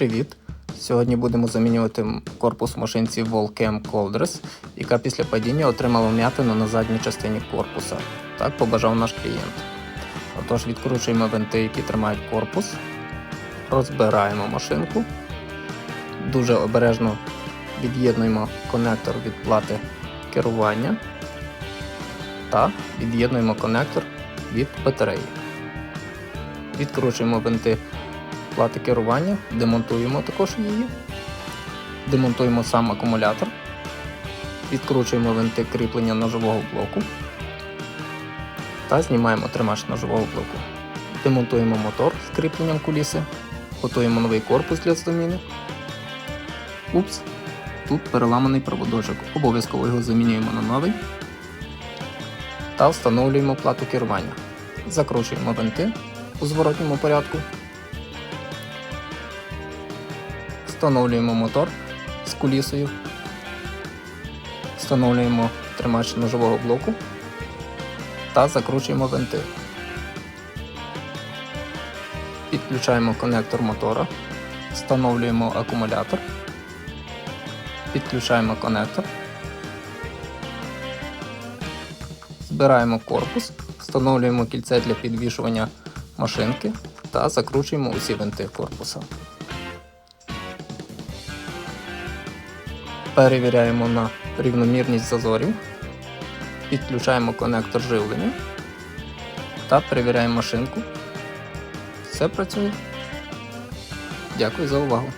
Привіт! Сьогодні будемо замінювати корпус машинці Volcam Coldress, яка після падіння отримала вм'ятину на задній частині корпуса. Так побажав наш клієнт. Отож, відкручуємо винти, які тримають корпус, розбираємо машинку, дуже обережно від'єднуємо конектор від плати керування та від'єднуємо конектор від батареї. Відкручуємо винти плати керування, демонтуємо також її, демонтуємо сам акумулятор, відкручуємо винти кріплення ножового блоку та знімаємо тримач ножового блоку. Демонтуємо мотор з кріпленням куліси, готуємо новий корпус для заміни. Упс, тут переламаний проводочок. Обов'язково його замінюємо на новий та встановлюємо плату керування. Закручуємо винти у зворотньому порядку. Встановлюємо мотор з кулісою. Встановлюємо тримач ножового блоку та закручуємо винти. Підключаємо конектор мотора, встановлюємо акумулятор, підключаємо конектор, збираємо корпус, встановлюємо кільце для підвішування машинки та закручуємо усі винти корпуса. Перевіряємо на рівномірність зазорів, підключаємо конектор живлення та перевіряємо машинку. Все працює. Дякую за увагу.